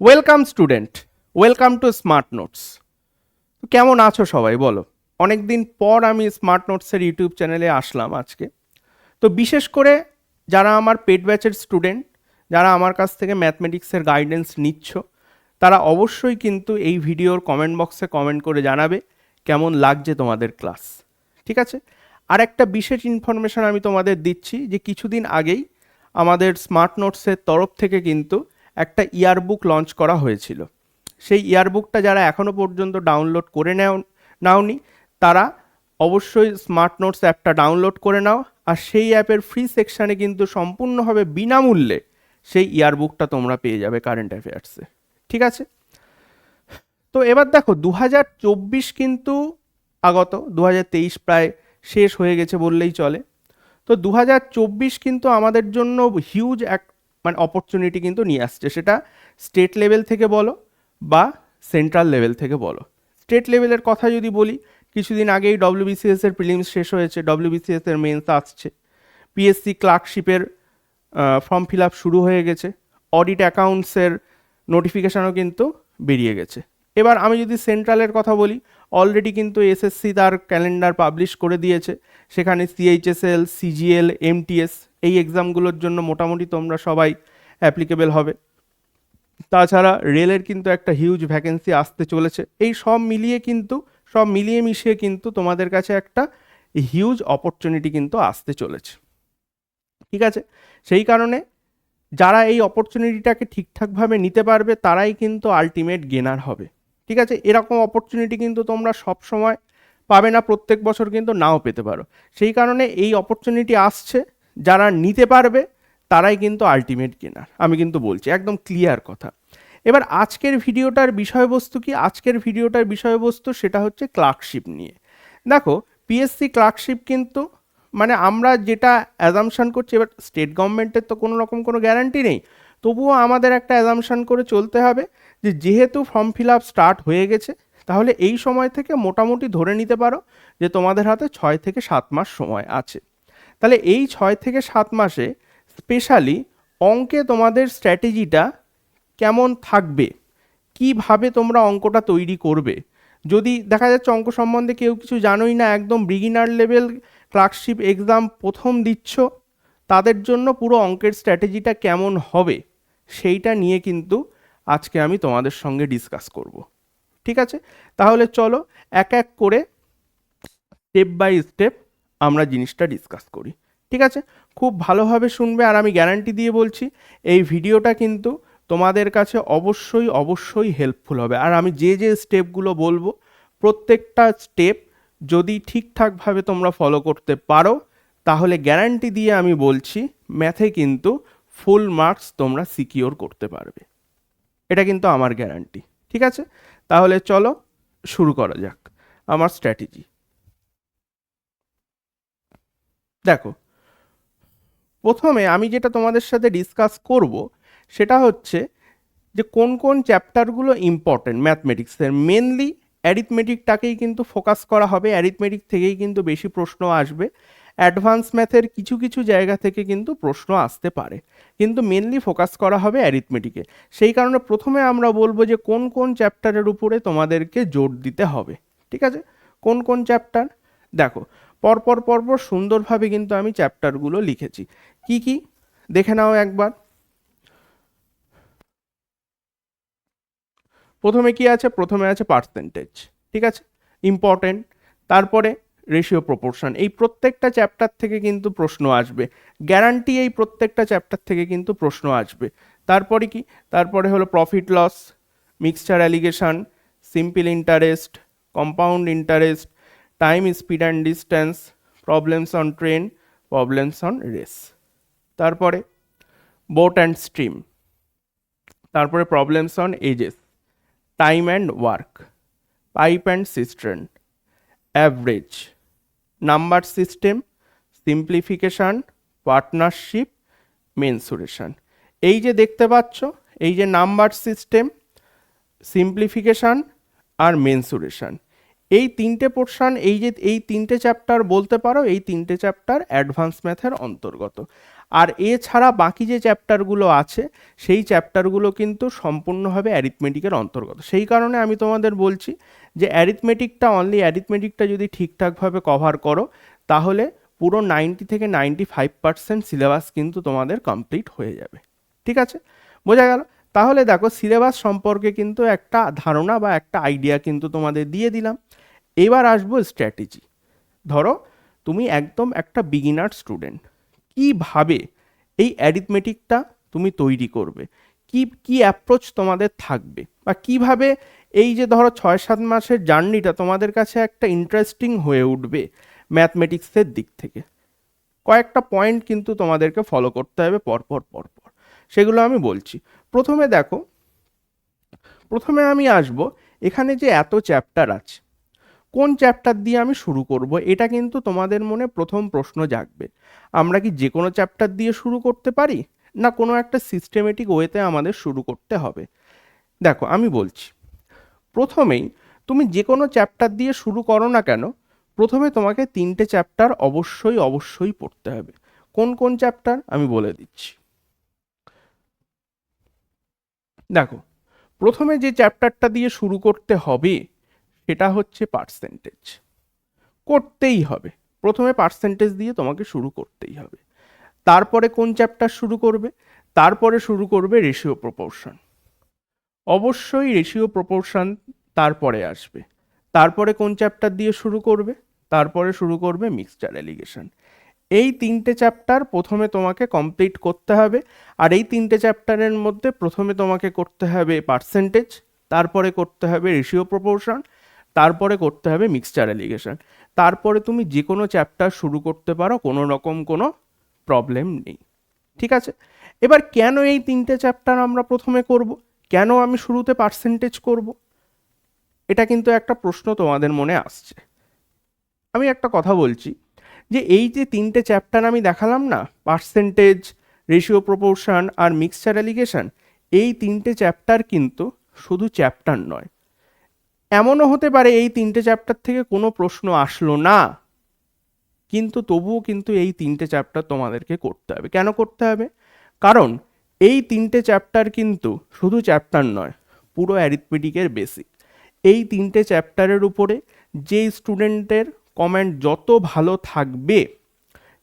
Welcome student welcome to smart notes কেমন আছো সবাই? বলো। অনেক দিন পর আমি স্মার্ট নোটসের ইউটিউব চ্যানেলে আসলাম আজকে। তো বিশেষ করে যারা আমার পেড ব্যাচের স্টুডেন্ট যারা আমার কাছ থেকে ম্যাথমেটিক্সের গাইডেন্স নিচ্ছ, তারা অবশ্যই কিন্তু এই ভিডিওর কমেন্ট বক্সে কমেন্ট করে জানাবে কেমন লাগছে তোমাদের ক্লাস ঠিক আছে? আর একটা বিশেষ ইনফরমেশন আমি তোমাদের দিচ্ছি যে কিছুদিন আগেই আমাদের স্মার্ট নোটসের তরফ থেকে কিন্তু একটা ইয়ারবুক লঞ্চ করা হয়েছিল। সেই ইয়ারবুকটা যারা এখনও পর্যন্ত ডাউনলোড করে নেও, নাওনি, তারা অবশ্যই স্মার্ট নোটস অ্যাপটা ডাউনলোড করে নাও আর সেই অ্যাপের ফ্রি সেকশানে কিন্তু সম্পূর্ণভাবে বিনামূল্যে সেই ইয়ারবুকটা তোমরা পেয়ে যাবে কারেন্ট অ্যাফেয়ার্সে। ঠিক আছে? তো এবার দেখো দু হাজার চব্বিশ কিন্তু আগত দু হাজার তেইশ প্রায় শেষ হয়ে গেছে বললেই চলে। তো দু হাজার চব্বিশ কিন্তু আমাদের জন্য হিউজ এক মানে অপরচুনিটি কিন্তু নিয়ে আসছে। সেটা স্টেট লেভেল থেকে বলো বা সেন্ট্রাল লেভেল থেকে বলো। স্টেট লেভেলের কথা যদি বলি, কিছুদিন আগেই ডব্লিউবিসিএস এর প্রিলিমস শেষ হয়েছে ডব্লিউবিসিএস এর মেন্স আসছে। পিএসসি ক্লার্কশিপের ফর্ম ফিল আপ শুরু হয়ে গেছে। অডিট অ্যাকাউন্টসের নোটিফিকেশানও কিন্তু বেরিয়ে গেছে। এবার আমি যদি সেন্ট্রালের কথা বলি অলরেডি কিন্তু এসএসসি তার ক্যালেন্ডার পাবলিশ করে দিয়েছে। সেখানে সিএইচএসএল সিজিএল এমটিএস এই এক্সামগুলোর জন্য মোটামুটি তোমরা সবাই অ্যাপ্লিকেবল হবে। তাছাড়া রেলের কিন্তু একটা হিউজ ভ্যাকেন্সি আসতে চলেছে। এই সব মিলিয়ে কিন্তু, সব মিলিয়ে মিশিয়ে কিন্তু তোমাদের কাছে একটা হিউজ অপরচুনিটি কিন্তু আসতে চলেছে। ঠিক আছে? সেই কারণে যারা এই অপরচুনিটিটাকে ঠিকঠাকভাবে নিতে পারবে, তারাই কিন্তু আলটিমেট গেনার হবে। ঠিক আছে? এরকম অপরচুনিটি কিন্তু তোমরা সব সময় পাবে না, প্রত্যেক বছর কিন্তু নাও পেতে পারো। সেই কারণে এই অপরচুনিটি আসছে। যারা নিতে পারবে, তারাই কিন্তু আলটিমেট গেনার আমি কিন্তু বলছি, একদম ক্লিয়ার কথা। এবার আজকের ভিডিওটার বিষয়বস্তু কি? আজকের ভিডিওটার বিষয়বস্তু সেটা হচ্ছে ক্লার্কশিপ নিয়ে। দেখো পিএসসি ক্লার্কশিপ কিন্তু মানে আমরা যেটা অ্যাজামশান করছি, এবার স্টেট গভর্নমেন্টের তো কোনো রকম কোনো গ্যারান্টি নেই। তবুও আমাদের একটা অ্যাজামশান করে চলতে হবে যে, যেহেতু ফর্ম ফিল আপ স্টার্ট হয়ে গেছে, তাহলে এই সময় থেকে মোটামুটি ধরে নিতে পারো যে তোমাদের হাতে ছয় থেকে সাত মাস সময় আছে। তাহলে এই ছয় থেকে সাত মাসে স্পেশালি অঙ্কে তোমাদের স্ট্র্যাটেজিটা কেমন থাকবে? কীভাবে তোমরা অঙ্কটা তৈরি করবে? যদি দেখা যাচ্ছে অঙ্ক সম্বন্ধে কেউ কিছু জানোই না, একদম বিগিনার লেভেল ক্লার্কশিপ এক্সাম প্রথম দিচ্ছ, তাদের জন্য পুরো অঙ্কের স্ট্র্যাটেজিটা কেমন হবে? সেইটা নিয়ে কিন্তু আজকে আমি তোমাদের সঙ্গে ডিসকাস করব। ঠিক আছে? তাহলে চলো এক এক করে স্টেপ বাই স্টেপ আমরা জিনিসটা ডিসকাস করি, ঠিক আছে? খুব ভালোভাবে শুনবে আর আমি গ্যারান্টি দিয়ে বলছি, এই ভিডিওটা কিন্তু তোমাদের কাছে অবশ্যই অবশ্যই হেল্পফুল হবে। আর আমি যে যে স্টেপগুলো বলব, প্রত্যেকটা স্টেপ যদি ঠিকঠাকভাবে তোমরা ফলো করতে পারো, তাহলে গ্যারান্টি দিয়ে আমি বলছি ম্যাথে কিন্তু ফুল মার্কস তোমরা সিকিওর করতে পারবে। এটা কিন্তু আমার গ্যারান্টি ঠিক আছে? তাহলে চলো, শুরু করা যাক, আমার স্ট্র্যাটেজি দেখো, প্রথমে আমি যেটা তোমাদের সাথে ডিসকাস করব সেটা হচ্ছে যে কোন কোন চ্যাপ্টারগুলো ইম্পর্টেন্ট ম্যাথমেটিক্সের মেনলি অ্যারিথমেটিকটাকেই কিন্তু ফোকাস করা হবে অ্যারিথমেটিক থেকেই কিন্তু বেশি প্রশ্ন আসবে। অ্যাডভান্স ম্যাথের কিছু কিছু জায়গা থেকে কিন্তু প্রশ্ন আসতে পারে, কিন্তু মেনলি ফোকাস করা হবে অ্যারিথমেটিকে সেই কারণে প্রথমে আমরা বলব যে কোন কোন চ্যাপ্টারের উপরে তোমাদেরকে জোর দিতে হবে, ঠিক আছে? কোন কোন চ্যাপ্টার দেখো পরপর পরপর সুন্দরভাবে কিন্তু আমি চ্যাপ্টারগুলো লিখেছি। কি কি? দেখে নাও একবার। প্রথমে কি আছে? প্রথমে আছে পার্সেন্টেজ ঠিক আছে? ইম্পর্টেন্ট তারপরে রেশিও প্রপোর্শন এই প্রত্যেকটা চ্যাপ্টার থেকে কিন্তু প্রশ্ন আসবে। গ্যারান্টি এই প্রত্যেকটা চ্যাপ্টার থেকে কিন্তু প্রশ্ন আসবে। তারপরে কি? তারপরে হলো profit loss mixture alligation simple interest compound interest time speed and distance problems on train problems on race তারপরে বোট অ্যান্ড স্ট্রিম তারপরে problems on ages time and work pipe and cistern average number system simplification partnership mensuration এই যে দেখতে পাচ্ছ, এই যে number system simplification আর mensuration এই তিনটে পোর্শন এই যে, এই তিনটে চ্যাপ্টার বলতে পারো, এই তিনটে চ্যাপ্টার অ্যাডভান্স ম্যাথের অন্তর্গত। আর এছাড়া বাকি যে চ্যাপ্টারগুলো আছে, সেই চ্যাপ্টারগুলো কিন্তু সম্পূর্ণভাবে অ্যারিথমেটিকের অন্তর্গত। সেই কারণে আমি তোমাদের বলছি যে অ্যারিথমেটিকটা অনলি অ্যারিথমেটিকটা যদি ঠিকঠাকভাবে কভার করো, তাহলে পুরো নাইনটি থেকে নাইনটি ফাইভ পার্সেন্ট সিলেবাস কিন্তু তোমাদের কমপ্লিট হয়ে যাবে। ঠিক আছে? বোঝা গেল? তাহলে দেখো সিলেবাস সম্পর্কে কিন্তু একটা ধারণা বা একটা আইডিয়া কিন্তু তোমাদের দিয়ে দিলাম। এবার আসব স্ট্র্যাটেজি ধরো তুমি একদম একটা বিগিনার স্টুডেন্ট কীভাবে এই অ্যারিথমেটিকটা তুমি তৈরি করবে? কি কি অ্যাপ্রোচ তোমাদের থাকবে? বা কীভাবে এই যে ধরো ছয় সাত মাসের জার্নিটা তোমাদের কাছে একটা ইন্টারেস্টিং হয়ে উঠবে ম্যাথমেটিক্সের দিক থেকে। কয়েকটা পয়েন্ট কিন্তু তোমাদেরকে ফলো করতে হবে পরপর পরপর। সেগুলো আমি বলছি। প্রথমে দেখো, প্রথমে আমি আসব, এখানে যে এত চ্যাপ্টার আছে, কোন চ্যাপ্টার দিয়ে আমি শুরু করব, এটা কিন্তু তোমাদের মনে প্রথম প্রশ্ন জাগবে। আমরা কি যে কোনো চ্যাপ্টার দিয়ে শুরু করতে পারি, না কোনো একটা সিস্টেমেটিক ওয়েতে আমাদের শুরু করতে হবে? দেখো, আমি বলছি, প্রথমেই তুমি যে কোনো চ্যাপ্টার দিয়ে শুরু করো না কেন, প্রথমে তোমাকে তিনটে চ্যাপ্টার অবশ্যই অবশ্যই পড়তে হবে। কোন কোন চ্যাপ্টার আমি বলে দিচ্ছি। দেখো, প্রথমে যে চ্যাপ্টারটা দিয়ে শুরু করতে হবে, সেটা হচ্ছে পার্সেন্টেজ করতেই হবে। প্রথমে পার্সেন্টেজ দিয়ে তোমাকে শুরু করতেই হবে। তারপরে কোন চ্যাপ্টার শুরু করবে? তারপরে শুরু করবে রেশিও প্রপোর্শন অবশ্যই রেশিও প্রপোর্শন তারপরে আসবে। তারপরে কোন চ্যাপ্টার দিয়ে শুরু করবে? তারপরে শুরু করবে মিক্সচার অ্যালিগেশন এই তিনটে চ্যাপ্টার প্রথমে তোমাকে কমপ্লিট করতে হবে, আর এই তিনটে চ্যাপ্টারের মধ্যে প্রথমে তোমাকে করতে হবে পার্সেন্টেজ তারপরে করতে হবে রেশিও প্রপোর্শন তারপরে করতে হবে মিক্সচার অ্যালিগেশন তারপরে তুমি যে কোনো চ্যাপ্টার শুরু করতে পারো, কোনো রকম কোনো প্রবলেম নেই। ঠিক আছে? এবার কেন এই তিনটে চ্যাপ্টার আমরা প্রথমে করব? কেন আমি শুরুতে পার্সেন্টেজ করব? এটা কিন্তু একটা প্রশ্ন তোমাদের মনে আসছে। আমি একটা কথা বলছি যে এই যে তিনটে চ্যাপ্টার আমি দেখালাম না পার্সেন্টেজ রেশিও প্রপোর্শন আর মিক্সচার অ্যালিগেশন এই তিনটে চ্যাপ্টার কিন্তু শুধু চ্যাপ্টার নয়। এমনও হতে পারে এই তিনটে চ্যাপ্টার থেকে কোনো প্রশ্ন আসলো না, কিন্তু তবুও কিন্তু এই তিনটে চ্যাপ্টার তোমাদেরকে করতে হবে। কেন করতে হবে? কারণ এই তিনটে চ্যাপ্টার কিন্তু শুধু চ্যাপ্টার নয়, পুরো অ্যারিথমেটিকের বেসিক এই তিনটে চ্যাপ্টারের উপরে যে স্টুডেন্টের কমেন্ট যত ভালো থাকবে,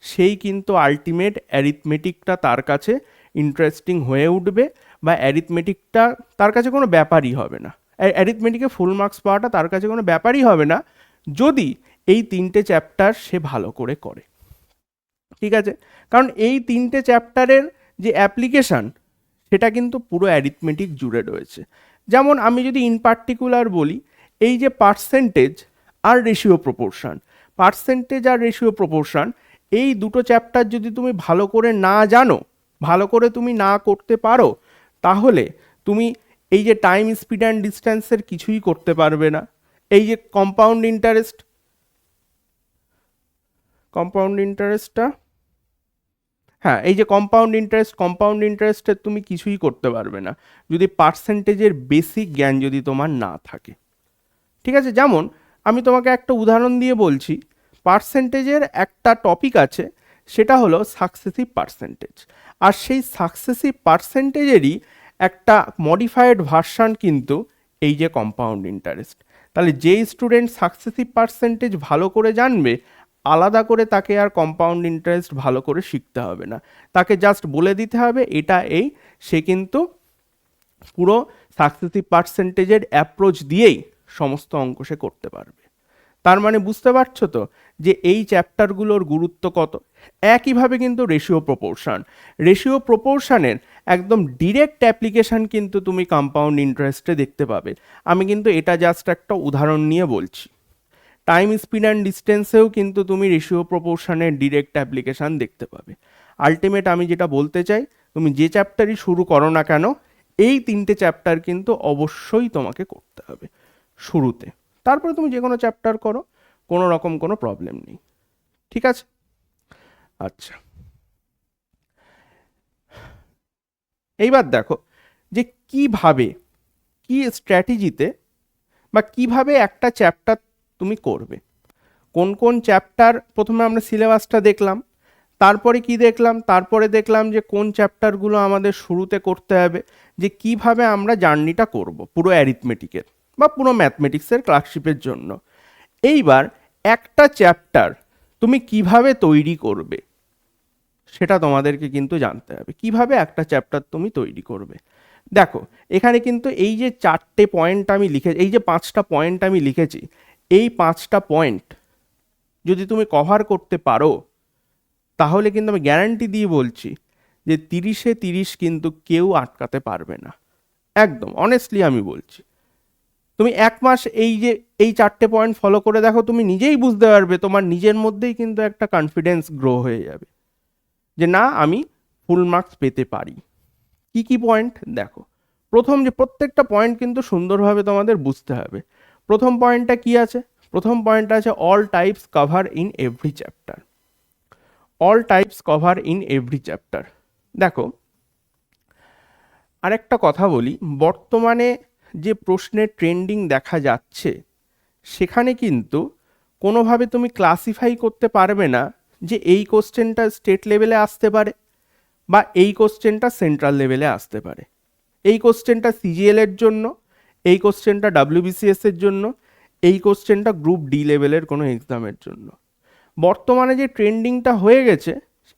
সেই কিন্তু আলটিমেট অ্যারিথমেটিকটা তার কাছে ইন্টারেস্টিং হয়ে উঠবে বা অ্যারিথমেটিকটা তার কাছে কোনো ব্যাপারই হবে না। অ্যারিথমেটিকে ফুল মার্কস পাওয়াটা তার কাছে কোনো ব্যাপারই হবে না, যদি এই তিনটে চ্যাপ্টার সে ভালো করে করে। ঠিক আছে? কারণ এই তিনটে চ্যাপ্টারের যে অ্যাপ্লিকেশান সেটা কিন্তু পুরো অ্যারিথমেটিক জুড়ে রয়েছে। যেমন আমি যদি ইন পার্টিকুলার বলি, এই যে পার্সেন্টেজ আর রেশিও প্রপোর্শন পার্সেন্টেজ আর রেশিও প্রপোর্শন এই দুটো চ্যাপ্টার যদি তুমি ভালো করে না জানো, ভালো করে তুমি না করতে পারো, তাহলে তুমি এই যে টাইম স্পিড অ্যান্ড ডিস্ট্যান্সের কিছুই করতে পারবে না। এই যে কম্পাউন্ড ইন্টারেস্ট কম্পাউন্ড ইন্টারেস্টটা হ্যাঁ এই যে কম্পাউন্ড ইন্টারেস্ট কম্পাউন্ড ইন্টারেস্টের তুমি কিছুই করতে পারবে না। যদি পার্সেন্টেজের বেসিক জ্ঞান যদি তোমার না থাকে। ঠিক আছে? যেমন আমি তোমাকে একটা উদাহরণ দিয়ে বলছি। পার্সেন্টেজের একটা টপিক আছে, সেটা হলো সাকসেসিভ পার্সেন্টেজ আর সেই সাকসেসিভ পার্সেন্টেজেরই একটা মডিফাইড ভার্সান কিন্তু এই যে কম্পাউন্ড ইন্টারেস্ট তাহলে যেই স্টুডেন্ট সাকসেসিভ পার্সেন্টেজ ভালো করে জানবে, আলাদা করে তাকে আর কম্পাউন্ড ইন্টারেস্ট ভালো করে শিখতে হবে না। তাকে জাস্ট বলে দিতে হবে, এটা এই। সে কিন্তু পুরো সাকসেসিভ পার্সেন্টেজের অ্যাপ্রোচ দিয়েই সমস্ত অঙ্ক সে করতে পারবে। তার মানে বুঝতে পারছ তো যে এই চ্যাপ্টারগুলোর গুরুত্ব কত? একইভাবে কিন্তু রেশিও প্রপোর্শন রেশিও প্রপোর্শনের একদম ডিরেক্ট অ্যাপ্লিকেশন কিন্তু তুমি কম্পাউন্ড ইন্টারেস্টে দেখতে পাবে। আমি কিন্তু এটা জাস্ট একটা উদাহরণ নিয়ে বলছি। টাইম স্পিড অ্যান্ড ডিস্টেন্সেও কিন্তু তুমি রেশিও প্রপোর্শনের ডিরেক্ট অ্যাপ্লিকেশান দেখতে পাবে। আলটিমেট আমি যেটা বলতে চাই, তুমি যে চ্যাপ্টারই শুরু করো না কেন, এই তিনটে চ্যাপ্টার কিন্তু অবশ্যই তোমাকে করতে হবে। শুরুতে। তারপরে তুমি যে কোনো চ্যাপ্টার করো, কোনো রকম কোনো প্রবলেম নেই। ঠিক আছে? আচ্ছা। এইবার দেখো যে কীভাবে, কি স্ট্র্যাটেজিতে বা কীভাবে একটা চ্যাপ্টার তুমি করবে। কোন কোন চ্যাপ্টার প্রথমে আমরা সিলেবাসটা দেখলাম, তারপরে কি দেখলাম, তারপরে দেখলাম যে কোন চ্যাপ্টারগুলো আমাদের শুরুতে করতে হবে, যে কীভাবে আমরা জার্নিটা করব, পুরো অ্যারিথমেটিকের বা পুরো ম্যাথমেটিক্সের ক্লার্কশিপের জন্য। এইবার একটা চ্যাপ্টার তুমি কীভাবে তৈরি করবে, সেটা তোমাদেরকে কিন্তু জানতে হবে। কীভাবে একটা চ্যাপ্টার তুমি তৈরি করবে। দেখো, এখানে কিন্তু এই যে চারটে পয়েন্ট আমি লিখে, এই যে পাঁচটা পয়েন্ট আমি লিখেছি, এই পাঁচটা পয়েন্ট যদি তুমি কভার করতে পারো, তাহলে কিন্তু আমি গ্যারান্টি দিয়ে বলছি যে তিরিশে তিরিশ কিন্তু কেউ আটকাতে পারবে না। একদম অনেস্টলি আমি বলছি। তুমি এক মাস এই যে, এই চারটে পয়েন্ট ফলো করে দেখো, তুমি নিজেই বুঝতে পারবে, তোমার নিজের মধ্যেই কিন্তু একটা কনফিডেন্স গ্রো হয়ে যাবে। যে না, আমি ফুল মার্কস পেতে পারি। কি কি পয়েন্ট দেখো। প্রথম যে প্রত্যেকটা পয়েন্ট কিন্তু সুন্দরভাবে তোমাদের বুঝতে হবে। প্রথম পয়েন্টটা কি আছে? প্রথম পয়েন্টটা আছে all types cover in every chapter all types cover in every chapter দেখো, আরেকটা কথা বলি, বর্তমানে যে প্রশ্নের ট্রেন্ডিং দেখা যাচ্ছে, সেখানে কিন্তু কোনোভাবে তুমি ক্লাসিফাই করতে পারবে না যে এই কোশ্চেনটা স্টেট লেভেলে আসতে পারে বা এই কোশ্চেনটা সেন্ট্রাল লেভেলে আসতে পারে। এই কোশ্চেনটা সিজিএলের জন্য, এই কোশ্চেনটা ডাব্লিউবিসিএস এর জন্য, এই কোশ্চেনটা গ্রুপ ডি লেভেলের কোনো এক্সামের জন্য। বর্তমানে যে ট্রেন্ডিংটা হয়ে গেছে,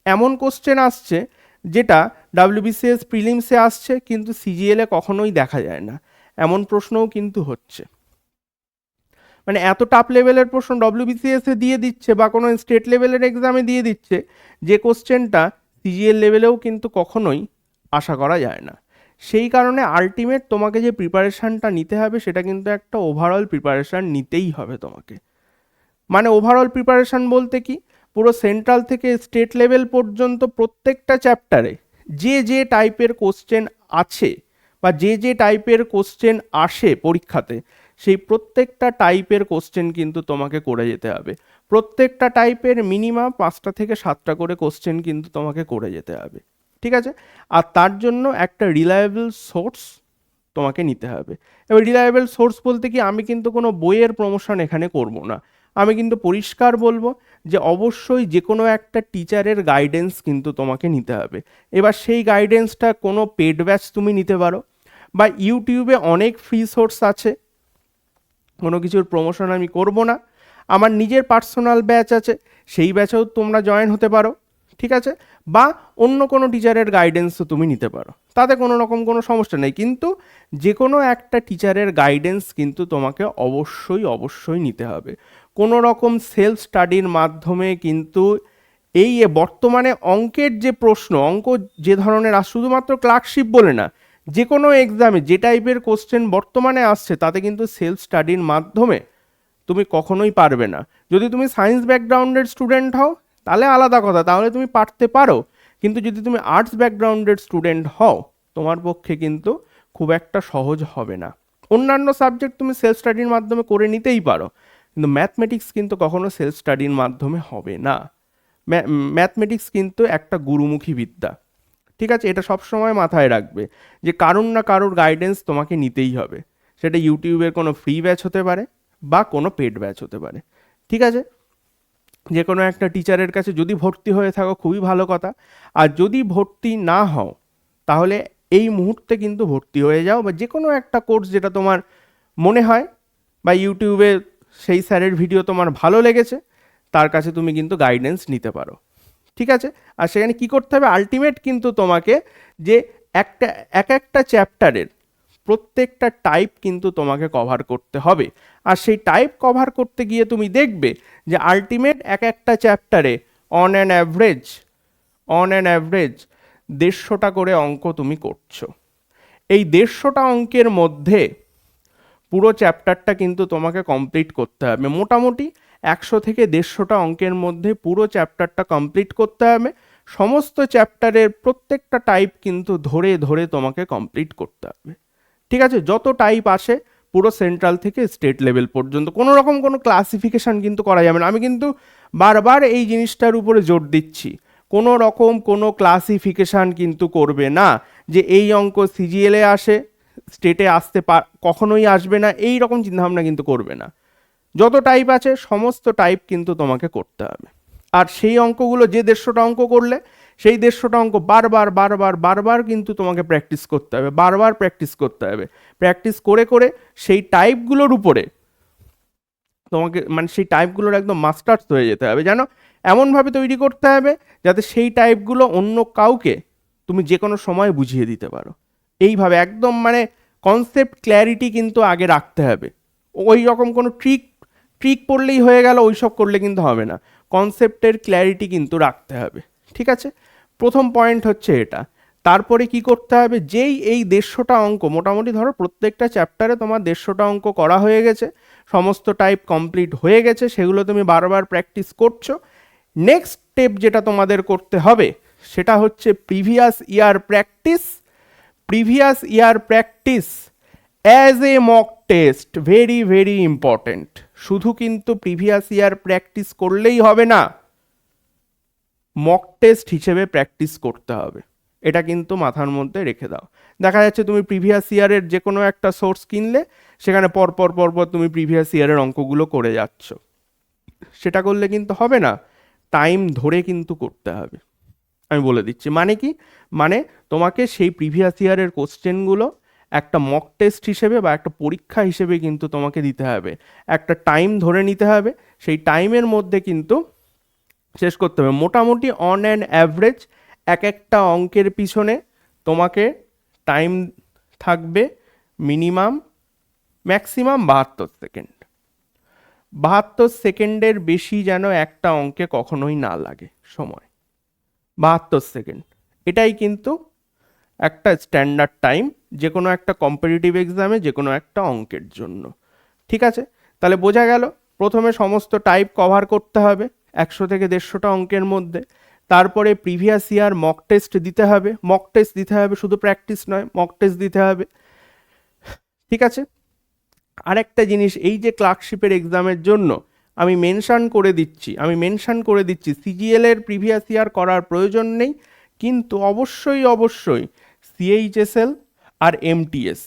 এমন কোশ্চেন আসছে যেটা ডাব্লিউবিসিএস প্রিলিমসে আসছে কিন্তু সিজিএলে কখনোই দেখা যায় না। এমন প্রশ্নও কিন্তু হচ্ছে। মানে এত টাপ লেভেলের প্রশ্ন ডব্লিউবিসিএস এ দিয়ে দিচ্ছে বা কোনো স্টেট লেভেলের এক্সামে দিয়ে দিচ্ছে, যে কোশ্চেনটা সিজিএল লেভেলেও কিন্তু কখনোই আশা করা যায় না। সেই কারণে আলটিমেট তোমাকে যে প্রিপারেশানটা নিতে হবে, সেটা কিন্তু একটা ওভারঅল প্রিপারেশান নিতেই হবে তোমাকে। মানে ওভারঅল প্রিপারেশান বলতে কি, পুরো সেন্ট্রাল থেকে স্টেট লেভেল পর্যন্ত প্রত্যেকটা চ্যাপ্টারে যে যে টাইপের কোশ্চেন আছে বা যে যে টাইপের কোশ্চেন আসে পরীক্ষাতে, সেই প্রত্যেকটা টাইপের কোশ্চেন কিন্তু তোমাকে করে যেতে হবে। প্রত্যেকটা টাইপের মিনিমাম পাঁচটা থেকে সাতটা করে কোশ্চেন কিন্তু তোমাকে করে যেতে হবে, ঠিক আছে? আর তার জন্য একটা রিলায়েবল সোর্স তোমাকে নিতে হবে। এবার রিলায়েবল সোর্স বলতে কি, আমি কিন্তু কোনো বইয়ের প্রমোশন এখানে করব না। আমি কিন্তু পরিষ্কার বলব যে অবশ্যই যে কোনো একটা টিচারের গাইডেন্স কিন্তু তোমাকে নিতে হবে। এবার সেই গাইডেন্সটা কোনো পেড ব্যাচ তুমি নিতে পারো বা ইউটিউবে অনেক ফ্রি সোর্স আছে, কোনো কিছুর প্রমোশন আমি করব না। আমার নিজের পার্সোনাল ব্যাচ আছে, সেই ব্যাচেও তোমরা জয়েন হতে পারো, ঠিক আছে? বা অন্য কোনো টিচারের গাইডেন্সও তুমি নিতে পারো, তাতে কোনো রকম কোনো সমস্যা নেই। কিন্তু যে কোনো একটা টিচারের গাইডেন্স কিন্তু তোমাকে অবশ্যই অবশ্যই নিতে হবে। কোনো রকম সেলফ স্টাডির মাধ্যমে কিন্তু এই বর্তমানে অঙ্কের যে প্রশ্ন, অঙ্ক যে ধরনের আস, শুধুমাত্র ক্লার্কশিপ বলে না যে কোনো এক্সামে যে টাইপের কোশ্চেন বর্তমানে আসছে, তাতে কিন্তু সেলফ স্টাডির মাধ্যমে তুমি কখনোই পারবে না। যদি তুমি সায়েন্স ব্যাকগ্রাউন্ডের স্টুডেন্ট হও, তাহলে আলাদা কথা, তাহলে তুমি পারতে পারো। কিন্তু যদি তুমি আর্টস ব্যাকগ্রাউন্ডের স্টুডেন্ট হও, তোমার পক্ষে কিন্তু খুব একটা সহজ হবে না। অন্যান্য সাবজেক্ট তুমি সেলফ স্টাডির মাধ্যমে করে নিতেই পারো। কিন্তু ম্যাথমেটিক্স কিন্তু কখনো সেলফ স্টাডির মাধ্যমে হবে না। ম্যাথমেটিক্স কিন্তু একটা গুরুমুখী বিদ্যা। ঠিক আছে? এটা সবসময় মাথায় রাখবে যে কারুর না কারোর গাইডেন্স তোমাকে নিতেই হবে। সেটা ইউটিউবের কোনো ফ্রি ব্যাচ হতে পারে বা কোনো পেড ব্যাচ হতে পারে। ঠিক আছে? যে কোনো একটা টিচারের কাছে যদি ভর্তি হয়ে থাকো, খুবই ভালো কথা। আর যদি ভর্তি না হও, তাহলে এই মুহূর্তে কিন্তু ভর্তি হয়ে যাও বা যে কোনো একটা কোর্স যেটা তোমার মনে হয় বা ইউটিউবে সেই স্যারের ভিডিও তোমার ভালো লেগেছে, তার কাছে তুমি কিন্তু গাইডেন্স নিতে পারো। ঠিক আছে? আর সেখানে কি করতে হবে? আলটিমেট কিন্তু তোমাকে যে একটা, এক একটা চ্যাপ্টারের প্রত্যেকটা টাইপ কিন্তু তোমাকে কভার করতে হবে। আর সেই টাইপ কভার করতে গিয়ে তুমি দেখবে যে আলটিমেট এক একটা চ্যাপ্টারে on an average on an average দেড়শোটা করে অঙ্ক তুমি করছ। এই দেড়শোটা অঙ্কের মধ্যে পুরো চ্যাপ্টারটা কিন্তু তোমাকে কমপ্লিট করতে হবে। মোটামুটি একশো থেকে দেড়শোটা অঙ্কের মধ্যে পুরো চ্যাপ্টারটা কমপ্লিট করতে হবে। সমস্ত চ্যাপ্টারের প্রত্যেকটা টাইপ কিন্তু ধরে ধরে তোমাকে কমপ্লিট করতে হবে। ঠিক আছে? যত টাইপ আসে পুরো সেন্ট্রাল থেকে স্টেট লেভেল পর্যন্ত। কোনো রকম কোনো ক্লাসিফিকেশান কিন্তু করা যাবে না। আমি কিন্তু বারবার এই জিনিসটার উপরে জোর দিচ্ছি। কোনো রকম কোনো ক্লাসিফিকেশান কিন্তু করবে না যে এই অঙ্ক সিজিএলে আসে স্টেটে আসতে পার, কখনোই আসবে না, এই রকম চিন্তাভাবনা কিন্তু করবে না। যত টাইপ আছে, সমস্ত টাইপ কিন্তু তোমাকে করতে হবে। আর সেই অঙ্কগুলো যে দেড়শোটা অঙ্ক করলে, সেই দেড়শোটা অঙ্ক বারবার বারবার বারবার কিন্তু তোমাকে প্র্যাকটিস করতে হবে, বারবার প্র্যাকটিস করতে হবে। প্র্যাকটিস করে করে সেই টাইপগুলোর উপরে তোমাকে মানে সেই টাইপগুলোর একদম মাস্টার্স হয়ে যেতে হবে। যেন এমনভাবে তৈরি করতে হবে যাতে সেই টাইপগুলো অন্য কাউকে তুমি যে কোনো সময় বুঝিয়ে দিতে পারো। এইভাবে একদম মানে কনসেপ্ট ক্ল্যারিটি কিন্তু আগে রাখতে হবে। ওই রকম কোনো ট্রিক ট্রিক পড়লেই হয়ে গেল ওই সব করলে কিন্তু হবে না। কনসেপ্টের ক্ল্যারিটি কিন্তু রাখতে হবে, ঠিক আছে? প্রথম পয়েন্ট হচ্ছে এটা। তারপরে কি করতে হবে? যেই এই দেড়শোটা অঙ্ক, মোটামুটি ধরো প্রত্যেকটা চ্যাপ্টারে তোমার দেড়শোটা অঙ্ক করা হয়ে গেছে, সমস্ত টাইপ কমপ্লিট হয়ে গেছে, সেগুলো তুমি বারবার প্র্যাকটিস করছ। নেক্সট স্টেপ যেটা তোমাদের করতে হবে, সেটা হচ্ছে previous year practice previous year practice as a mock test very very important শুধু কিন্তু প্রিভিয়াস ইয়ার প্র্যাকটিস করলেই হবে না মক টেস্ট হিসেবে প্র্যাকটিস করতে হবে। এটা কিন্তু মাথার মধ্যে রেখে দাও। দেখা যাচ্ছে তুমি প্রিভিয়াস ইয়ারের যে কোনো একটা সোর্স কিনলে, সেখানে পর পর পর পর তুমি প্রিভিয়াস ইয়ারের অঙ্কগুলো করে যাচ্ছ। সেটা করলে কিন্তু হবে না টাইম ধরে কিন্তু করতে হবে। আমি বলে দিচ্ছি। মানে কি? মানে তোমাকে সেই প্রিভিয়াস ইয়ারের কোশ্চেনগুলো একটা মক টেস্ট হিসেবে বা একটা পরীক্ষা হিসেবে কিন্তু তোমাকে দিতে হবে। একটা টাইম ধরে নিতে হবে। সেই টাইমের মধ্যে কিন্তু শেষ করতে হবে। মোটামুটি অন অ্যান্ড অ্যাভারেজ এক একটা অঙ্কের পিছনে তোমাকে টাইম থাকবে মিনিমাম ম্যাক্সিমাম বাহাত্তর সেকেন্ড বাহাত্তর সেকেন্ডের বেশি যেন একটা অঙ্কে কখনোই না লাগে। সময়। বাহাত্তর সেকেন্ড। এটাই কিন্তু একটা স্ট্যান্ডার্ড টাইম যে কোনো একটা কম্পিটিটিভ এক্সামে যে কোনো একটা অঙ্কের জন্য। ঠিক আছে? তাহলে বোঝা গেল, প্রথমে সমস্ত টাইপ কভার করতে হবে একশো থেকে দেড়শোটা অঙ্কের মধ্যে। তারপরে প্রিভিয়াস ইয়ার মক টেস্ট দিতে হবে। মক টেস্ট দিতে হবে শুধু প্র্যাকটিস নয় মক টেস্ট দিতে হবে। ঠিক আছে? আরেকটা জিনিস, এই যে ক্লার্কশিপের এক্সামের জন্য আমি মেনশন করে দিচ্ছি, আমি মেনশন করে দিচ্ছি। সিজিএল এর প্রিভিয়াস ইয়ার করার প্রয়োজন নেই, কিন্তু অবশ্যই অবশ্যই সিএইচএসএল আর এমটিএস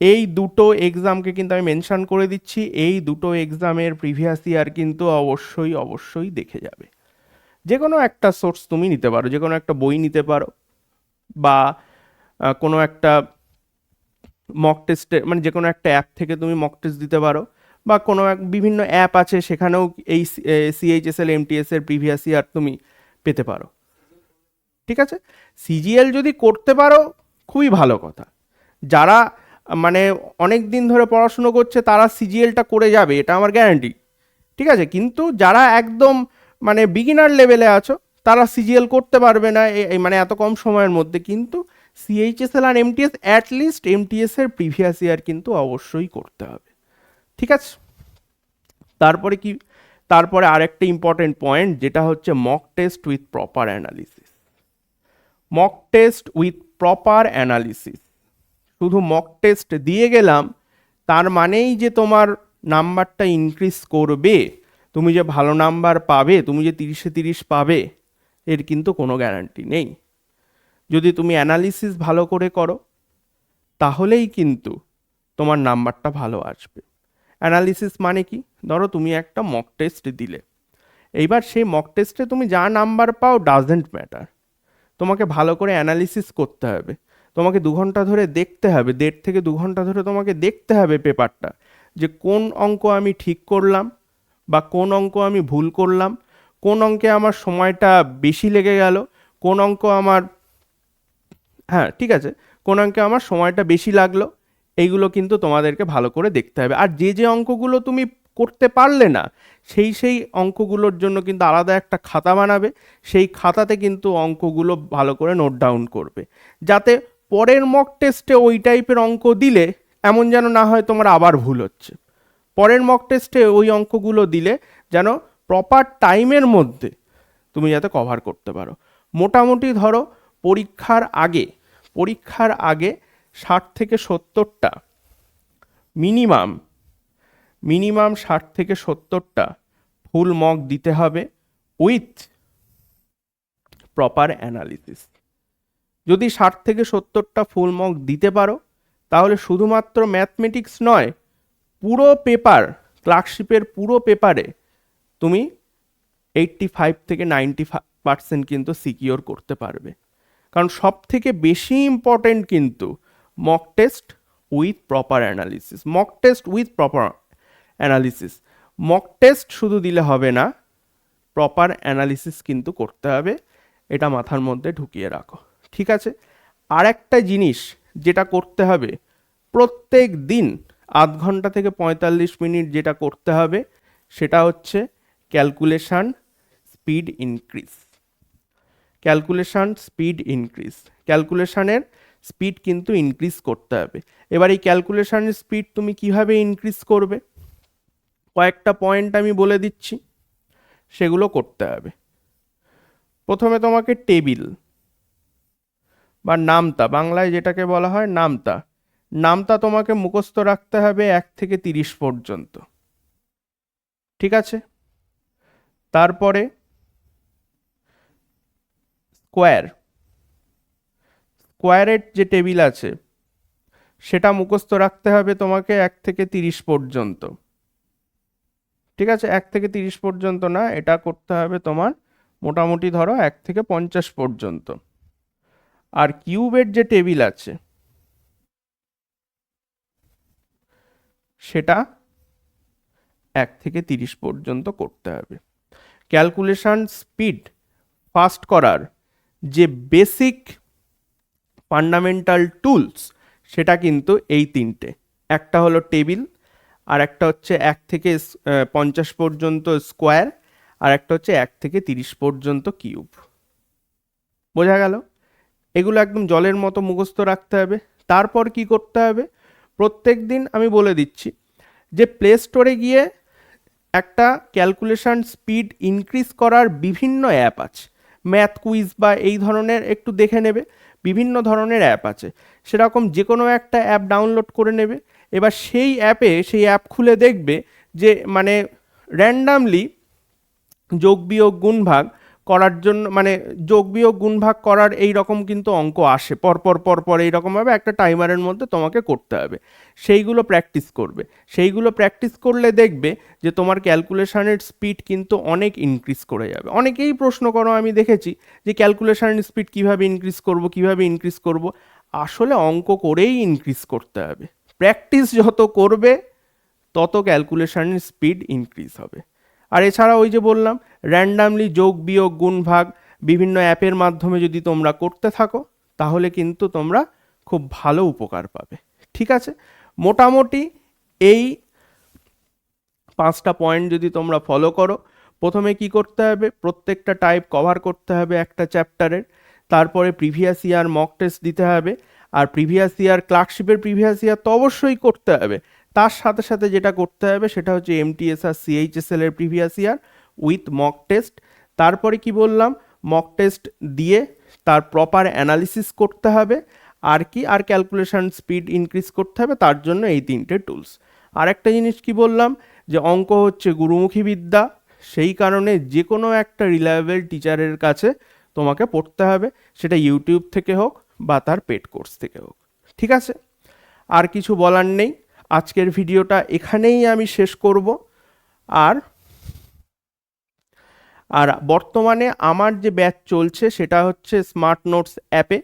এই দুটো এক্সামকে কিন্তু আমি মেনশন করে দিচ্ছি, এই দুটো এক্সামের প্রিভিয়াস ইয়ার কিন্তু অবশ্যই অবশ্যই দেখে যাবে। যে কোনো একটা সোর্স তুমি নিতে পারো যে কোনো একটা বই নিতে পারো, বা কোনো একটা মক টেস্টে মানে যে কোনো একটা অ্যাপ থেকে তুমি মক টেস্ট দিতে পারো। বা কোনো এক বিভিন্ন অ্যাপ আছে সেখানেও এই সিএইচএসএল এমটিএস এর প্রিভিয়াস ইয়ার তুমি পেতে পারো। ঠিক আছে? সিজিএল যদি করতে পারো, খুবই ভালো কথা। যারা মানে অনেক দিন ধরে পড়াশুনো করছে, তারা সিজিএলটা করে যাবে, এটা আমার গ্যারান্টি ঠিক আছে? কিন্তু যারা একদম মানে বিগিনার লেভেলে আছো, তারা সিজিএল করতে পারবে না এই মানে এত কম সময়ের মধ্যে। কিন্তু সিএইচএসএল আর এমটিএস অ্যাটলিস্ট এমটিএস এর প্রিভিয়াস ইয়ার কিন্তু অবশ্যই করতে হবে। ঠিক আছে? তারপরে কি? তারপরে আরেকটা ইম্পর্টেন্ট পয়েন্ট যেটা হচ্ছে mock test with proper analysis mock test with proper analysis শুধু মক টেস্ট দিয়ে গেলাম, তার মানেই যে তোমার নাম্বারটা ইনক্রিজ করবে, তুমি যে ভালো নাম্বার পাবে, তুমি যে তিরিশে তিরিশ পাবে, এর কিন্তু কোনো গ্যারান্টি নেই। যদি তুমি অ্যানালিসিস ভালো করে করো, তাহলেই কিন্তু তোমার নাম্বারটা ভালো আসবে। অ্যানালিসিস মানে কি? ধরো তুমি একটা মক টেস্ট দিলে। এইবার সেই মক টেস্টে তুমি যা নাম্বার পাও ডাজেন্ট ম্যাটার তোমাকে ভালো করে অ্যানালিসিস করতে হবে। তোমাকে দু ঘণ্টা ধরে দেখতে হবে, দেড় থেকে দু ঘণ্টা ধরে তোমাকে দেখতে হবে পেপারটা যে কোন অঙ্ক আমি ঠিক করলাম বা কোন অঙ্ক আমি ভুল করলাম, কোন অঙ্কে আমার সময়টা বেশি লেগে গেল, কোন অঙ্ক আমার হ্যাঁ ঠিক আছে, কোন অঙ্কে আমার সময়টা বেশি লাগল এইগুলো কিন্তু তোমাদেরকে ভালো করে দেখতে হবে। আর যে যে অঙ্কগুলো তুমি করতে পারলে না, সেই সেই অঙ্কগুলোর জন্য কিন্তু আলাদা একটা খাতা বানাবে। সেই খাতাতে কিন্তু অঙ্কগুলো ভালো করে নোট ডাউন করবে। যাতে পরের মক টেস্টে ওই টাইপের অঙ্ক দিলে এমন যেন না হয় তোমার আবার ভুল হচ্ছে। পরের মক টেস্টে ওই অঙ্কগুলো দিলে যেন প্রপার টাইমের মধ্যে তুমি যাতে কভার করতে পারো। মোটামুটি ধরো, পরীক্ষার আগে পরীক্ষার আগে ষাট থেকে সত্তরটা। মিনিমাম মিনিমাম ষাট থেকে সত্তরটা ফুল মক দিতে হবে উইথ প্রপার অ্যানালিসিস। যদি ষাট থেকে সত্তরটা ফুল মক দিতে পারো, তাহলে শুধুমাত্র ম্যাথমেটিক্স নয়, পুরো পেপার, ক্লার্কশিপের পুরো পেপারে তুমি এইট্টি ফাইভ থেকে নাইনটি পার্সেন্ট কিন্তু সিকিওর করতে পারবে। কারণ সব থেকে বেশি ইম্পর্টেন্ট কিন্তু mock test with proper analysis mock test with proper analysis mock test শুধু দিলে হবে না প্রপার অ্যানালিসিস কিন্তু করতে হবে। এটা মাথার মধ্যে ঢুকিয়ে রাখো। ঠিক আছে? আর একটা জিনিস যেটা করতে হবে, প্রত্যেক দিন আধ ঘণ্টা থেকে পঁয়তাল্লিশ মিনিট যেটা করতে হবে, সেটা হচ্ছে calculation speed increase calculation speed increase ক্যালকুলেশনের speed কিন্তু ইনক্রিজ করতে হবে। এবার এই ক্যালকুলেশনের স্পিড তুমি কীভাবে ইনক্রিজ করবে? কয়েকটা পয়েন্ট আমি বলে দিচ্ছি, সেগুলো করতে হবে। প্রথমে তোমাকে টেবিল বা নামতা, বাংলায় যেটাকে বলা হয় নামতা। নামতা তোমাকে মুখস্থ রাখতে হবে এক থেকে তিরিশ পর্যন্ত। ঠিক আছে? তারপরে স্কোয়ার স্কোয়ারের যে টেবিল আছে, সেটা মুখস্থ রাখতে হবে তোমাকে এক থেকে তিরিশ পর্যন্ত। ঠিক আছে? এক থেকে তিরিশ পর্যন্ত না, এটা করতে হবে তোমার মোটামুটি ধরো এক থেকে পঞ্চাশ পর্যন্ত। আর কিউবের যে টেবিল আছে, সেটা এক থেকে তিরিশ পর্যন্ত করতে হবে। ক্যালকুলেশন স্পিড ফাস্ট করার যে বেসিক ফান্ডামেন্টাল টুলস সেটা কিন্তু এই তিনটে। একটা হলো টেবিল, আর একটা হচ্ছে এক থেকে পঞ্চাশ পর্যন্ত স্কোয়ার, আর একটা হচ্ছে এক থেকে তিরিশ পর্যন্ত কিউব। বোঝা গেল? এগুলো একদম জলের মতো মুখস্থ রাখতে হবে। তারপর কি করতে হবে? প্রত্যেক দিন আমি বলে দিচ্ছি যে প্লে স্টোরে গিয়ে একটা ক্যালকুলেশন স্পিড ইনক্রিজ করার বিভিন্ন অ্যাপ আছে। ম্যাথ কুইজ বা এই ধরনের একটু দেখে নেবে। বিভিন্ন ধরনের অ্যাপ আছে। সেরকম যে কোনো একটা অ্যাপ ডাউনলোড করে নেবে। এবার সেই অ্যাপে সেই অ্যাপ খুলে দেখবে যে মানে র্যান্ডামলি যোগ বিয়োগ গুণ ভাগ করার জন্য মানে যোগ বিয়োগ গুণ ভাগ করার এই রকম কিন্তু অঙ্ক আসে। পরপর পরপর এইরকমভাবে একটা টাইমারের মধ্যে তোমাকে করতে হবে। সেইগুলো প্র্যাকটিস করবে। সেইগুলো প্র্যাকটিস করলে দেখবে যে তোমার ক্যালকুলেশনের স্পিড কিন্তু অনেক ইনক্রিজ করে যাবে। অনেকেই প্রশ্ন করো, আমি দেখেছি যে ক্যালকুলেশনের স্পিড কীভাবে ইনক্রিজ করব, কীভাবে ইনক্রিজ করব? আসলে অঙ্ক করেই ইনক্রিজ করতে হবে। প্র্যাকটিস যত করবে, তত ক্যালকুলেশনের স্পিড ইনক্রিজ হবে। আর এছাড়া ওই যে বললাম র্যান্ডামলি যোগ, বিয়োগ, গুণ, ভাগ বিভিন্ন অ্যাপের মাধ্যমে যদি তোমরা করতে থাকো, তাহলে কিন্তু তোমরা খুব ভালো উপকার পাবে। ঠিক আছে? মোটামুটি এই পাঁচটা পয়েন্ট যদি তোমরা ফলো করো, প্রথমে কি করতে হবে? প্রত্যেকটা টাইপ কভার করতে হবে একটা চ্যাপ্টারের তারপরে প্রিভিয়াস ইয়ার মক টেস্ট দিতে হবে। আর প্রিভিয়াস ইয়ার ক্লার্কশিপের প্রিভিয়াস ইয়ার তো অবশ্যই করতে হবে। তার সাথে সাথে যেটা করতে হবে সেটা হচ্ছে এমটিএস আর সিএইচএসএল এর previous year with mock test তারপরে কি বললাম? মক টেস্ট দিয়ে তার প্রপার অ্যানালিসিস করতে হবে। আর কি? আর ক্যালকুলেশন স্পিড ইনক্রিজ করতে হবে। তার জন্য এই তিনটে টুলস আর একটা জিনিস কি বললাম? যে অঙ্ক হচ্ছে গুরুমুখী বিদ্যা। সেই কারণে যে কোনো একটা রিলায়েবল টিচারের কাছে তোমাকে পড়তে হবে। সেটা ইউটিউব থেকে হোক বা তার পেড কোর্স থেকে হোক। ঠিক আছে? আর কিছু বলার নেই। আজকের ভিডিওটা এখানেই আমি শেষ করব। আর আর বর্তমানে আমার যে ব্যাচ চলছে সেটা হচ্ছে স্মার্ট নোটস অ্যাপে।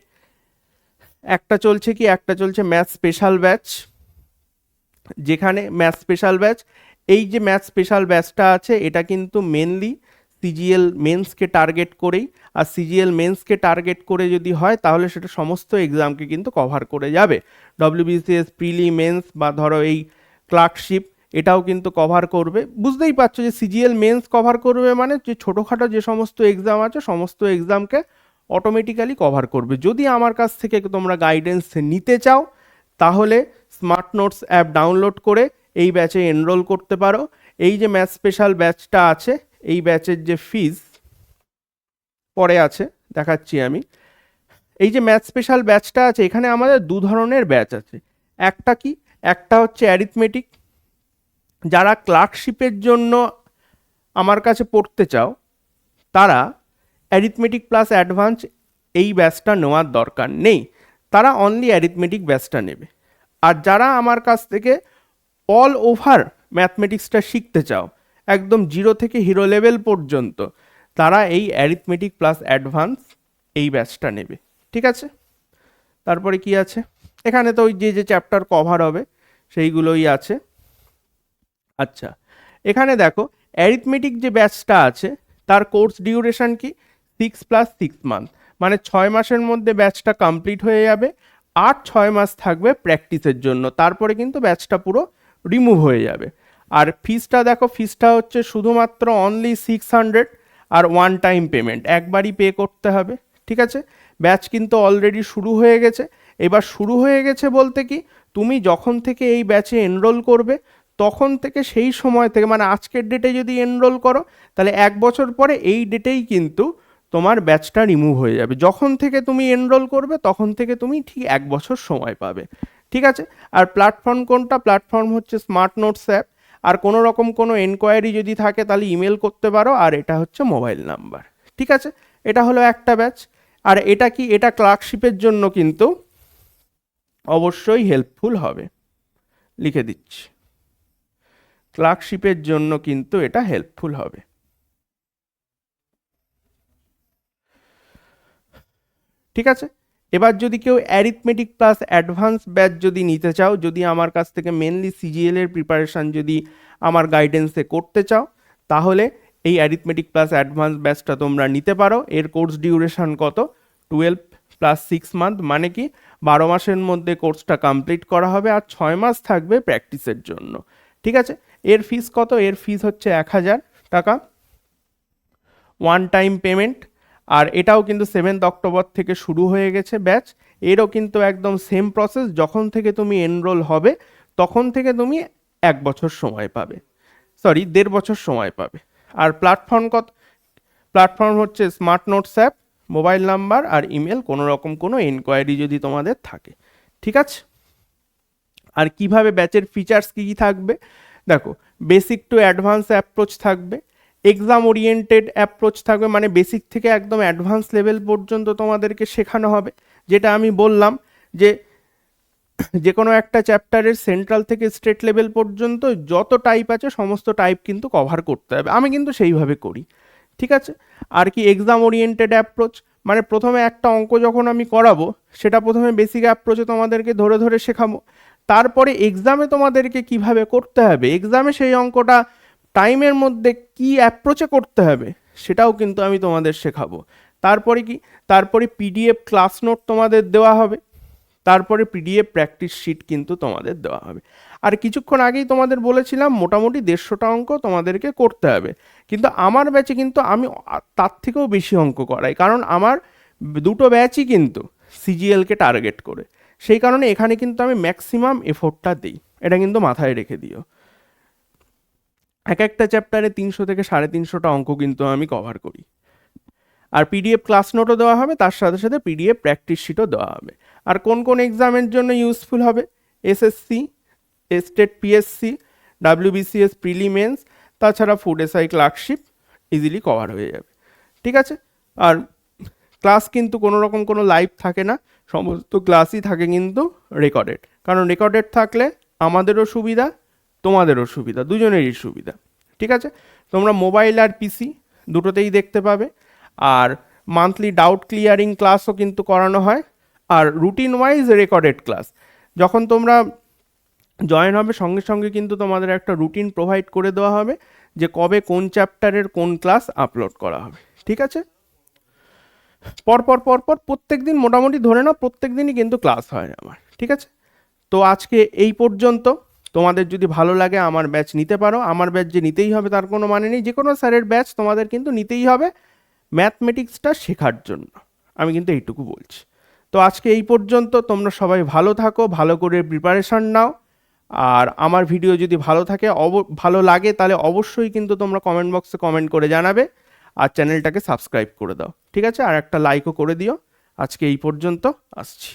একটা চলছে কি, একটা চলছে ম্যাথ স্পেশাল ব্যাচ যেখানে ম্যাথ স্পেশাল ব্যাচ এই যে ম্যাথ স্পেশাল ব্যাচটা আছে, এটা কিন্তু মেনলি সিজিএল মেন্সকে টার্গেট করেই, আর সিজিএল মেন্সকে টার্গেট করে যদি হয়, তাহলে সেটা সমস্ত এক্সামকে কিন্তু কভার করে যাবে। ডব্লিউবিসিএস প্রিলি, মেন্স বা ধরো এই ক্লার্কশিপ, এটাও কিন্তু কভার করবে। বুঝতেই পারছ যে সিজিএল মেন্স কভার করবে মানে যে ছোটোখাটো যে সমস্ত এক্সাম আছে, সমস্ত এক্সামকে অটোমেটিক্যালি কভার করবে। যদি আমার কাছ থেকে তোমরা গাইডেন্স নিতে চাও, তাহলে স্মার্ট নোটস অ্যাপ ডাউনলোড করে এই ব্যাচে এনরোল করতে পারো। এই যে ম্যাথ স্পেশাল ব্যাচটা আছে এই ব্যাচের যে ফিজ পরে আছে, দেখাচ্ছি আমি। এই যে ম্যাথ স্পেশাল ব্যাচটা আছে, এখানে আমাদের দু ধরনের ব্যাচ আছে। একটা কি? একটা হচ্ছে অ্যারিথমেটিক যারা ক্লার্কশিপের জন্য আমার কাছে পড়তে চাও, তারা অ্যারিথমেটিক প্লাস অ্যাডভান্স এই ব্যাচটা নেওয়ার দরকার নেই। তারা অনলি অ্যারিথমেটিক ব্যাচটা নেবে। আর যারা আমার কাছ থেকে অল ওভার ম্যাথমেটিক্সটা শিখতে চাও একদম জিরো থেকে হিরো লেভেল পর্যন্ত তারা এই অ্যারিথমেটিক প্লাস অ্যাডভান্স এই ব্যাচটা নেবে, ঠিক আছে? তারপরে কি আছে? এখানে তো ওই যে যে চ্যাপ্টার কভার হবে, সেইগুলোই আছে। আচ্ছা এখানে দেখো অ্যারিথমেটিক যে ব্যাচটা আছে, তার কোর্স ডিউরেশন কি? সিক্স প্লাস সিক্স মান্থ মানে ছয় মাসের মধ্যে ব্যাচটা কমপ্লিট হয়ে যাবে, আর ছয় মাস থাকবে প্র্যাকটিসের জন্য। তারপরে কিন্তু ব্যাচটা পুরো রিমুভ হয়ে যাবে। আর ফিসটা দেখো ফিসটা হচ্ছে শুধুমাত্র অনলি সিক্স হান্ড্রেড আর ওয়ান টাইম পেমেন্ট একবারই পে করতে হবে, ঠিক আছে? ব্যাচ কিন্তু অলরেডি শুরু হয়ে গেছে। এবার শুরু হয়ে গেছে বলতে কি, তুমি যখন থেকে এই ব্যাচে এনরোল করবে, তখন থেকে সেই সময় থেকে মানে আজকের ডেটে যদি এনরোল করো, তাহলে এক বছর পরে এই ডেটেই কিন্তু তোমার ব্যাচটা রিমুভ হয়ে যাবে। যখন থেকে তুমি এনরোল করবে, তখন থেকে তুমি ঠিক এক বছর সময় পাবে, ঠিক আছে? আর প্ল্যাটফর্ম কোনটা? প্ল্যাটফর্ম হচ্ছে স্মার্ট নোটস অ্যাপ আর কোনো রকম কোনো এনকোয়ারি যদি থাকে, তাহলে ইমেল করতে পারো। আর এটা হচ্ছে মোবাইল নাম্বার ঠিক আছে? এটা হলো একটা ব্যাচ আর এটা কি, এটা ক্লার্কশিপের জন্য কিন্তু অবশ্যই হেল্পফুল হবে। লিখে দিচ্ছি। ক্লার্কশিপের জন্য কিন্তু এটা হেল্পফুল হবে। ঠিক আছে? এবার যদি কেউ অ্যারিথমেটিক প্লাস অ্যাডভান্স ব্যাচ যদি নিতে চাও, যদি আমার কাছ থেকে মেনলি সিজিএল এর প্রিপারেশান যদি আমার গাইডেন্সে করতে চাও, তাহলে এই অ্যারিথমেটিক প্লাস অ্যাডভান্স ব্যাচটা তোমরা নিতে পারো। এর কোর্স ডিউরেশন কত? টুয়েলভ প্লাস সিক্স মান্থ মানে কি, বারো মাসের মধ্যে কোর্সটা কমপ্লিট করা হবে আর ছয় মাস থাকবে প্র্যাকটিসের জন্য। ঠিক আছে? এর ফিস কত? এর ফিস হচ্ছে এক হাজার টাকা। ওয়ান টাইম পেমেন্ট আর এটাও কিন্তু সেভেন্থ অক্টোবর থেকে শুরু হয়ে গেছে ব্যাচ এরও কিন্তু একদম সেম প্রসেস যখন থেকে তুমি এনরোল হবে, তখন থেকে তুমি এক বছর সময় পাবে। সরি দেড় বছর সময় পাবে। আর প্ল্যাটফর্ম কত প্ল্যাটফর্ম হচ্ছে smart notes app mobile number আর ইমেল কোনো রকম কোনো এনকোয়ারি যদি তোমাদের থাকে। ঠিক আছে? আর কীভাবে ব্যাচের ফিচার্স কী কী থাকবে? দেখো বেসিক টু অ্যাডভান্স অ্যাপ্রোচ থাকবে। এক্সাম ওরিয়েন্টেড অ্যাপ্রোচ থাকবে মানে বেসিক থেকে একদম অ্যাডভান্স লেভেল পর্যন্ত তোমাদেরকে শেখানো হবে। যেটা আমি বললাম যে যে কোনো একটা চ্যাপ্টারের সেন্ট্রাল থেকে স্টেট লেভেল পর্যন্ত যত টাইপ আছে, সমস্ত টাইপ কিন্তু কভার করতে হবে। আমি কিন্তু সেইভাবে করি, ঠিক আছে? আর কি এক্সাম ওরিয়েন্টেড অ্যাপ্রোচ মানে প্রথমে একটা অঙ্ক যখন আমি করাবো, সেটা প্রথমে বেসিক অ্যাপ্রোচে তোমাদেরকে ধরে ধরে শেখাবো। তারপরে এক্সামে তোমাদেরকে কীভাবে করতে হবে? এক্সামে সেই অঙ্কটা টাইমের মধ্যে কি অ্যাপ্রোচে করতে হবে, সেটাও কিন্তু আমি তোমাদের শেখাবো। তারপরে কি? তারপরে পিডিএফ ক্লাস নোট তোমাদের দেওয়া হবে। তারপরে পিডিএফ প্র্যাকটিস শিট কিন্তু তোমাদের দেওয়া হবে। আর কিছুক্ষণ আগেই তোমাদের বলেছিলাম, মোটামুটি দেড়শোটা অঙ্ক তোমাদেরকে করতে হবে। কিন্তু আমার ব্যাচে কিন্তু আমি তার থেকেও বেশি অঙ্ক করাই। কারণ আমার দুটো ব্যাচই কিন্তু সিজিএলকে টার্গেট করে। সেই কারণে এখানে কিন্তু আমি ম্যাক্সিমাম এফোর্টটা দিই। এটা কিন্তু মাথায় রেখে দিও। এক একটা চ্যাপ্টারে তিনশো থেকে সাড়ে তিনশোটা অঙ্ক কিন্তু আমি কভার করি। আর পিডিএফ ক্লাস নোটও দেওয়া হবে, তার সাথে সাথে পিডিএফ প্র্যাকটিস শিটও দেওয়া হবে। আর কোন কোন এক্সামের জন্য ইউজফুল হবে? SSC state PSC WBCS prelims তাছাড়া food SI clerkship easily cover হয়ে যাবে। ঠিক আছে? আর ক্লাস কিন্তু কোনো রকম কোনো লাইভ থাকে না, সমস্ত ক্লাসই থাকে কিন্তু রেকর্ডেড কারণ রেকর্ডেড থাকলে আমাদেরও সুবিধা তোমাদেরও সুবিধা, দুজনেরই সুবিধা। ঠিক আছে? তোমরা মোবাইল আর পিসি দুটোতেই দেখতে পাবে। আর মান্থলি ডাউট ক্লিয়ারিং ক্লাসও কিন্তু করানো হয়। আর রুটিন ওয়াইজ রেকর্ডেড ক্লাস যখন তোমরা জয়েন হবে, সঙ্গে সঙ্গে কিন্তু তোমাদের একটা রুটিন প্রোভাইড করে দেওয়া হবে যে কবে কোন চ্যাপ্টারের কোন ক্লাস আপলোড করা হবে। ঠিক আছে? পরপর পরপর প্রত্যেক দিন মোটামুটি ধরে নাও প্রত্যেক দিনই কিন্তু ক্লাস হয় আমার। ঠিক আছে? তো আজকে এই পর্যন্ত। তোমাদের যদি ভালো লাগে আমার ব্যাচ নিতে পারো। আমার ব্যাচ যে নিতেই হবে তার কোনো মানে নেই। যে কোনো স্যারের ব্যাচ তোমাদের কিন্তু নিতেই হবে ম্যাথমেটিক্সটা শেখার জন্য। আমি কিন্তু এইটুকু বলছি। তো আজকে এই পর্যন্ত। তোমরা সবাই ভালো থাকো, ভালো করে প্রিপারেশান নাও। আর আমার ভিডিও যদি ভালো থাকে, অব, ভালো লাগে, তাহলে অবশ্যই কিন্তু তোমরা কমেন্ট বক্সে কমেন্ট করে জানাবে। আর চ্যানেলটাকে সাবস্ক্রাইব করে দাও। ঠিক আছে? আর একটা লাইকও করে দিও। আজকে এই পর্যন্ত। আসছি।